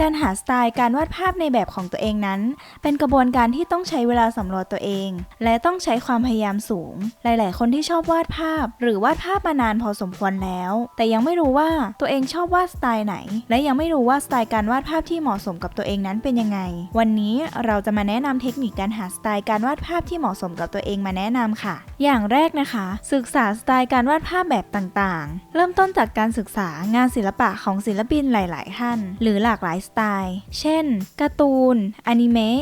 การหาสไตล์การวาดภาพในแบบของตัวเองนั้น เป็นกระบวนการที่ต้องใช้เวลาสำรวจตัวเอง และต้องใช้ความพยายามสูง หลาย ๆ คนที่ชอบวาดภาพ หรือวาดภาพมานานพอสมควรแล้ว แต่ยังไม่รู้ว่าตัวเองชอบวาดสไตล์ไหน และยังไม่รู้ว่าสไตล์การวาดภาพที่เหมาะสมกับตัวเองนั้นเป็นยังไง วันนี้เราจะมาแนะนำเทคนิคการหาสไตล์การวาดภาพที่เหมาะสมกับตัวเองมาแนะนำค่ะ อย่างแรกนะคะ ศึกษาสไตล์การวาดภาพแบบต่าง ๆ เริ่มต้นจากการศึกษางานศิลปะของศิลปินหลาย ๆ ท่าน หรือหลากหลายสไตล์ เช่น การ์ตูน อนิเมะ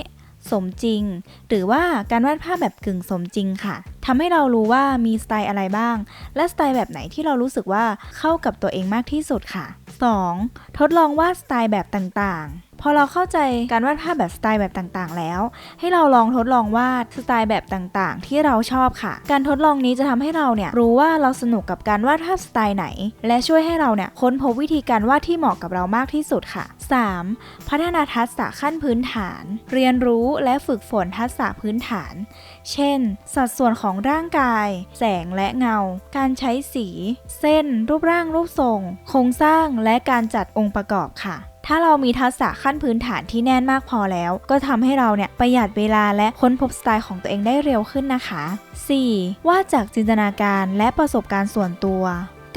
สมจริง หรือว่าการวาดภาพแบบกึ่งสมจริงค่ะ ทำให้เรารู้ว่ามีสไตล์อะไรบ้าง และสไตล์แบบไหนที่เรารู้สึกว่าเข้ากับตัวเองมากที่สุดค่ะ 2. ทดลองวาดสไตล์แบบต่างๆ พอเราเข้าใจการวาดภาพแบบสไตล์แบบต่างๆ แล้ว ให้เราลองทดลองวาดสไตล์แบบต่างๆ ที่เราชอบค่ะ การทดลองนี้จะทำให้เราเนี่ยรู้ว่าเราสนุกกับการวาดภาพสไตล์ไหน และช่วยให้เราเนี่ยค้นพบวิธีการวาดที่เหมาะกับเรามากที่สุดค่ะ 3. พัฒนาทักษะขั้นพื้นฐาน เรียนรู้และฝึกฝนทักษะพื้นฐาน เช่น สัดส่วนของร่างกาย แสงและเงา การใช้สี เส้น รูปร่างรูปทรง โครงสร้างและการจัดองค์ประกอบค่ะ ถ้าเรามีทักษะขั้นพื้นฐานที่แน่นมากพอแล้ว ก็ทำให้เราเนี่ยประหยัดเวลาและค้นพบสไตล์ของตัวเองได้เร็วขึ้นนะคะ 4. ว่าจากจินตนาการและประสบการณ์ส่วนตัว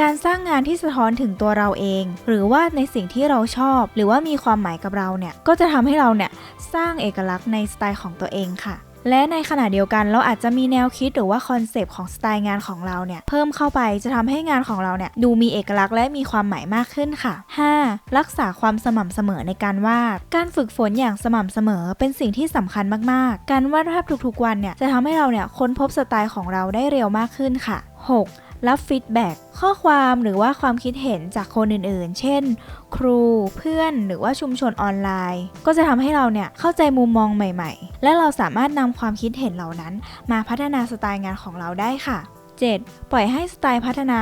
การสร้างงานที่สะท้อนถึงตัวเราเอง หรือว่าในสิ่งที่เราชอบ หรือว่ามีความหมายกับเราเนี่ยก็จะทำให้เราเนี่ยสร้างเอกลักษณ์ในสไตล์ของตัวเองค่ะ และในขณะเดียวกันเราอาจจะมีแนวคิดหรือว่าคอนเซปต์ของสไตล์งานของเราเนี่ยเพิ่มเข้าไปจะทำให้งานของเราเนี่ยดูมีเอกลักษณ์และมีความหมายมากขึ้นค่ะ 5. รักษาความสม่ำเสมอในการวาด การฝึกฝนอย่างสม่ำเสมอเป็นสิ่งที่สำคัญมากๆ การวาดภาพทุกๆวันเนี่ยจะทำให้เราเนี่ยค้นพบสไตล์ของเราได้เร็วมากขึ้นค่ะ 6. รับฟีดแบ็กข้อความหรือว่าความคิดเห็นจากคนอื่นๆ เช่น ครูเพื่อนหรือว่าชุมชนออนไลน์ ก็จะทำให้เราเนี่ยเข้าใจมุมมองใหม่ๆ และเราสามารถนำความคิดเห็นเหล่านั้น มาพัฒนาสไตล์งานของเราได้ค่ะ 7. ปล่อยให้สไตล์พัฒนา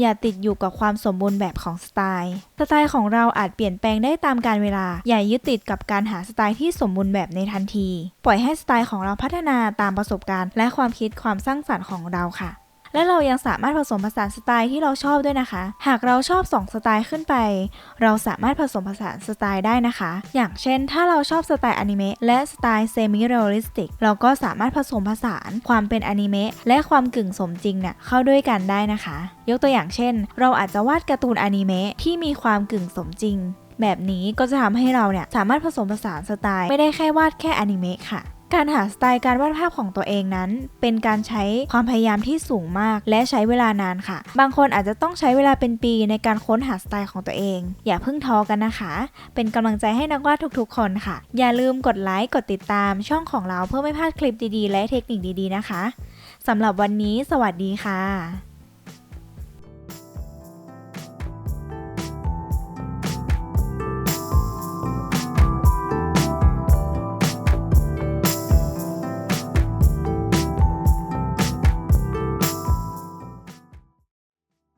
อย่าติดอยู่กับความสมบูรณ์แบบของสไตล์ สไตล์ของเราอาจเปลี่ยนแปลงได้ตามกาลเวลา อย่ายึดติดกับการหาสไตล์ที่สมบูรณ์แบบในทันที ปล่อยให้สไตล์ของเราพัฒนาตามประสบการณ์ และความคิดความสร้างสรรค์ของเราค่ะ และเรายังสามารถผสมผสานสไตล์ที่เราชอบด้วยนะคะ หากเราชอบ 2 สไตล์ขึ้นไป เราสามารถผสมผสานสไตล์ได้นะคะ อย่างเช่น ถ้าเราชอบสไตล์อนิเมะและสไตล์เซมิเรียลลิสติก เราก็สามารถผสมผสานความเป็นอนิเมะและความกึ่งสมจริงเนี่ยเข้าด้วยกันได้นะคะ ยกตัวอย่างเช่น เราอาจจะวาดการ์ตูนอนิเมะที่มีความกึ่งสมจริงแบบนี้ก็จะทำให้เราเนี่ยสามารถผสมผสานสไตล์ ไม่ได้แค่วาดแค่อนิเมะค่ะ การหาสไตล์การวาดภาพของตัวเองนั้น เป็นการใช้ความพยายามที่สูงมาก และใช้เวลานานค่ะ บางคนอาจจะต้องใช้เวลาเป็นปีในการค้นหาสไตล์ของตัวเอง อย่าเพิ่งท้อกันนะคะ เป็นกำลังใจให้นักวาดทุกๆ คนค่ะ อย่าลืมกดไลค์กดติดตามช่องของเราเพื่อไม่พลาดคลิปดีๆ และเทคนิคดีๆนะคะสำหรับวันนี้ สวัสดีค่ะ